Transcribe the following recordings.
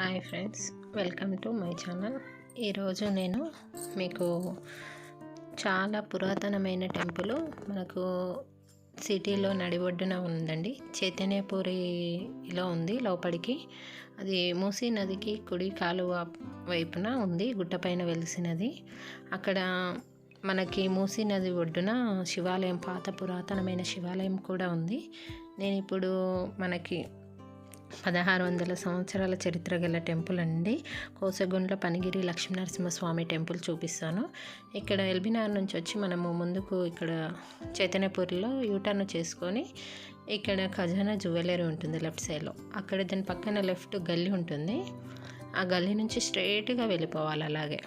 Hi friends welcome to my channel. ఈరోజు నేను మీకు చాలా పురాతనమైన టెంపుల్ మనకు సిటీలో నడిబొడ్డున ఉందండి. చైతన్యపురిలో ఉంది లోపలికి. అది మూసీ నదికి కుడి కాలువ వైపున ఉంది గుట్టపైన వెలిసినది. అక్కడ మనకి మూసీ నది ఒడ్డున శివాలయం పాత పురాతనమైన శివాలయం కూడా ఉంది. నేను ఇప్పుడు మనకి పదహారు వందల సంవత్సరాల చరిత్ర గల టెంపుల్ అండి. కోసగుండ్ల పనిగిరి లక్ష్మీనరసింహస్వామి టెంపుల్ చూపిస్తాను. ఇక్కడ ఎల్బినార్ నుంచి వచ్చి మనము ముందుకు ఇక్కడ చైతన్యపూర్లో యూటర్న్ చేసుకొని ఇక్కడ ఖజానా జ్యువెలరీ ఉంటుంది లెఫ్ట్ సైడ్లో. అక్కడ దాని పక్కన లెఫ్ట్ గల్లీ ఉంటుంది. ఆ గల్లీ నుంచి స్ట్రైట్గా వెళ్ళిపోవాలి అలాగే.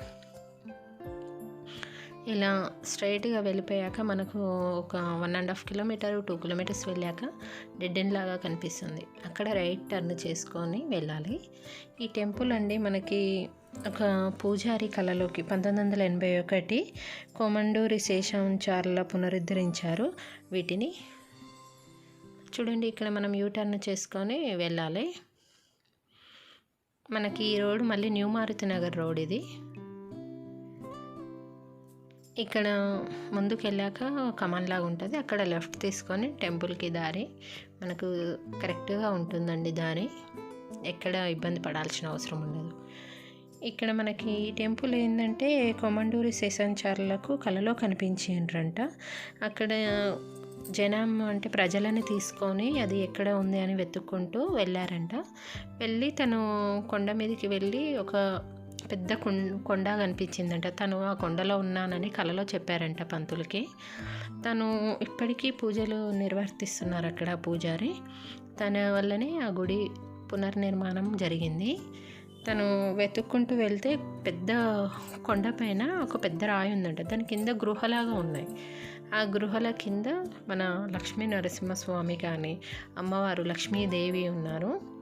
ఇలా స్ట్రైట్గా వెళ్ళిపోయాక మనకు ఒక one and half kilometer two kilometers వెళ్ళాక డెడ్ ఎండ్ లాగా కనిపిస్తుంది. అక్కడ రైట్ టర్న్ చేసుకొని వెళ్ళాలి. ఈ టెంపుల్ అండి మనకి ఒక పూజారి కళలోకి పంతొమ్మిది వందల ఎనభై ఒకటి కోమండూరి శేషాంచార్ల పునరుద్ధరించారు. వీటిని చూడండి ఇక్కడ మనం యూ టర్న్ చేసుకొని వెళ్ళాలి. మనకి ఈ రోడ్ మళ్ళీ న్యూ మారుతి నగర్ రోడ్ ఇది. ఇక్కడ ముందుకు వెళ్ళాక కమాన్ లాగా ఉంటుంది. అక్కడ లెఫ్ట్ తీసుకొని టెంపుల్కి దారి. మనకు కరెక్ట్గా ఉంటుందండి దారి. ఎక్కడ ఇబ్బంది పడాల్సిన అవసరం ఉండదు. ఇక్కడ మనకి ఈ టెంపుల్ ఏంటంటే కొమండూరి శేషాంచారులకు కలలో కనిపించిండ్రంట. అక్కడ జనం అంటే ప్రజలని తీసుకొని అది ఎక్కడ ఉంది అని వెతుక్కుంటూ వెళ్ళారంట. వెళ్ళి తను కొండ మీదకి వెళ్ళి ఒక పెద్ద కొండ కనిపించిందంట. తను ఆ కొండలో ఉన్నానని కలలో చెప్పారంట పంతులకి. తను ఇప్పటికీ పూజలు నిర్వర్తిస్తున్నారు అక్కడ పూజారి. తన వల్లనే ఆ గుడి పునర్నిర్మాణం జరిగింది. తను వెతుక్కుంటూ వెళ్తే పెద్ద కొండపైన ఒక పెద్ద రాయి ఉందంట. దాని కింద గృహలాగా ఉన్నాయి. ఆ గృహల కింద మన లక్ష్మీ నరసింహస్వామి కానీ అమ్మవారు లక్ష్మీదేవి ఉన్నారు.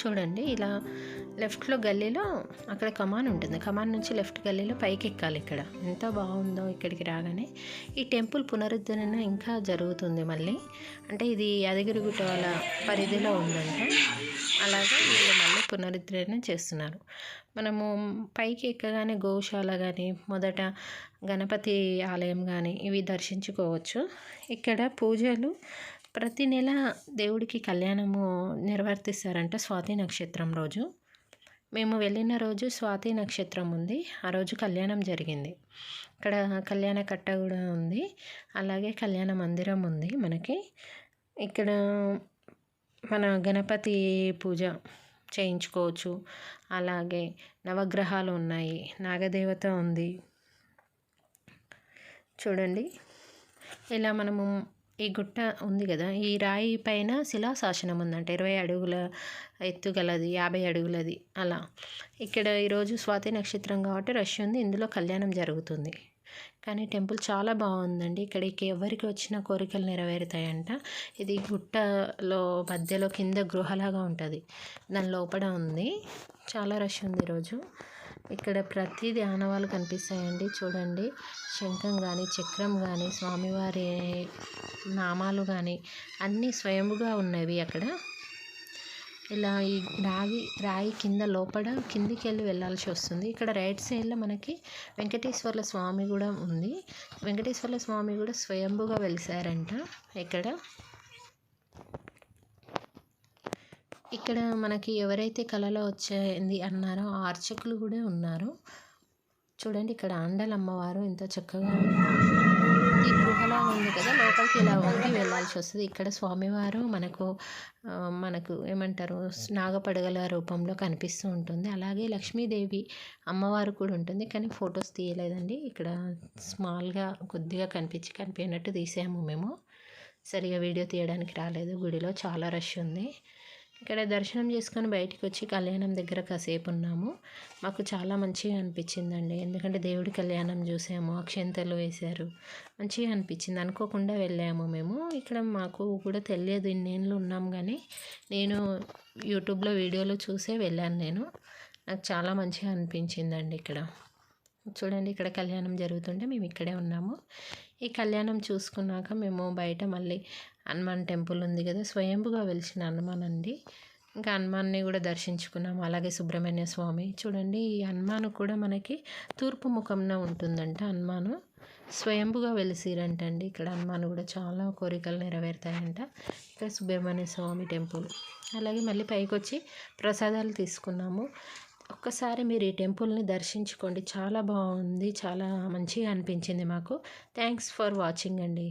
చూడండి ఇలా లెఫ్ట్లో గల్లీలో అక్కడ కమాన్ ఉంటుంది. కమాన్ నుంచి లెఫ్ట్ గల్లీలో పైకి ఎక్కాలి ఇక్కడ. ఎంత బాగుందో ఇక్కడికి రాగానే ఈ టెంపుల్ పునరుద్ధరణ ఇంకా జరుగుతుంది మళ్ళీ. అంటే ఇది యాదగిరిగుట్ట వాళ్ళ పరిధిలో ఉందంట. అలాగే వీళ్ళు మళ్ళీ పునరుద్ధరణ చేస్తున్నారు. మనము పైకి ఎక్కగానే గోశాల కానీ మొదట గణపతి ఆలయం కానీ ఇవి దర్శించుకోవచ్చు. ఇక్కడ పూజలు ప్రతి నెల దేవుడికి కళ్యాణము నిర్వర్తిస్తారంట స్వాతి నక్షత్రం రోజు. మేము వెళ్ళిన రోజు స్వాతి నక్షత్రం ఉంది. ఆ రోజు కళ్యాణం జరిగింది. ఇక్కడ కళ్యాణ కట్ట కూడా ఉంది. అలాగే కళ్యాణ మందిరం ఉంది మనకి. ఇక్కడ మన గణపతి పూజ చేయించుకోవచ్చు. అలాగే నవగ్రహాలు ఉన్నాయి. నాగదేవత ఉంది. చూడండి. ఇలా మనము ఈ గుట్ట ఉంది కదా ఈ రాయి పైన శిలాశాసనం ఉందంట ఇరవై అడుగుల ఎత్తుగలది యాభై అడుగులది అలా. ఇక్కడ ఈరోజు స్వాతి నక్షత్రం కాబట్టి రష్ ఉంది ఇందులో కళ్యాణం జరుగుతుంది. కానీ టెంపుల్ చాలా బాగుందండి. ఇక్కడికి ఎవరికి వచ్చిన కోరికలు నెరవేరుతాయంట. ఇది గుట్టలో మధ్యలో కింద గృహలాగా ఉంటుంది. దాని లోపల ఉంది. చాలా రష్ ఉంది ఈరోజు ఇక్కడ ప్రతిదీ ఆనవాళ్ళు కనిపిస్తాయండి. చూడండి. శంఖం కానీ చక్రం కానీ స్వామివారి నామాలు కానీ అన్నీ స్వయముగా ఉన్నవి అక్కడ. ఇలా ఈ రాగి రాయి కింద లోపల కిందికి వెళ్ళి వెళ్ళాల్సి వస్తుంది. ఇక్కడ రైట్ సైడ్లో మనకి వెంకటేశ్వర్ల స్వామి కూడా ఉంది. వెంకటేశ్వర్ల స్వామి కూడా స్వయంభుగా వెలిసారంట. ఇక్కడ ఇక్కడ మనకి ఎవరైతే కళలో వచ్చింది అన్నారో ఆ అర్చకులు కూడా ఉన్నారు. చూడండి ఇక్కడ ఆండల అమ్మవారు ఎంత చక్కగా ఈ గృహలా ఉంది కదా లోపలికి ఇలా ఉండి వెళ్ళాల్సి వస్తుంది. ఇక్కడ స్వామివారు మనకు మనకు ఏమంటారు నాగపడగల రూపంలో కనిపిస్తూ ఉంటుంది. అలాగే లక్ష్మీదేవి అమ్మవారు కూడా ఉంటుంది. కానీ ఫొటోస్ తీయలేదండి. ఇక్కడ స్మాల్గా కొద్దిగా కనిపించి కనిపించినట్టు తీసాము మేము. సరిగా వీడియో తీయడానికి రాలేదు. గుడిలో చాలా రష్ ఉంది. ఇక్కడ దర్శనం చేసుకొని బయటికి వచ్చి కళ్యాణం దగ్గర కాసేపు ఉన్నాము. మాకు చాలా మంచిగా అనిపించిందండి. ఎందుకంటే దేవుడి కళ్యాణం చూసాము అక్షంతలు వేశారు. మంచిగా అనిపించింది. అనుకోకుండా వెళ్ళాము మేము. ఇక్కడ మాకు కూడా తెలియదు ఇన్నేళ్ళు ఉన్నాం కానీ నేను యూట్యూబ్లో వీడియోలో చూసే వెళ్ళాను నేను. నాకు చాలా మంచిగా అనిపించిందండి ఇక్కడ. చూడండి ఇక్కడ కళ్యాణం జరుగుతుంటే మేము ఇక్కడే ఉన్నాము. ఈ కళ్యాణం చూసుకున్నాక మేము బయట మళ్ళీ హనుమాన్ టెంపుల్ ఉంది కదా స్వయంభుగా వెలిసిన హనుమాన్ అండి. ఇంకా హనుమాన్ని కూడా దర్శించుకున్నాము అలాగే సుబ్రహ్మణ్య స్వామి. చూడండి ఈ హనుమాను కూడా మనకి తూర్పు ముఖంన ఉంటుందంట హనుమాను. స్వయంభుగా వెలిసిరంటండి. ఇక్కడ హనుమాన్ కూడా చాలా కోరికలు నెరవేరుతాయంట. ఇక్కడ సుబ్రహ్మణ్య స్వామి టెంపుల్. అలాగే మళ్ళీ పైకి వచ్చి ప్రసాదాలు తీసుకున్నాము. ఒక్కసారి మీరు ఈ టెంపుల్ని దర్శించుకోండి. చాలా బాగుంది. చాలా మంచిగా అనిపించింది మాకు. థ్యాంక్స్ ఫర్ వాచింగ్ అండి.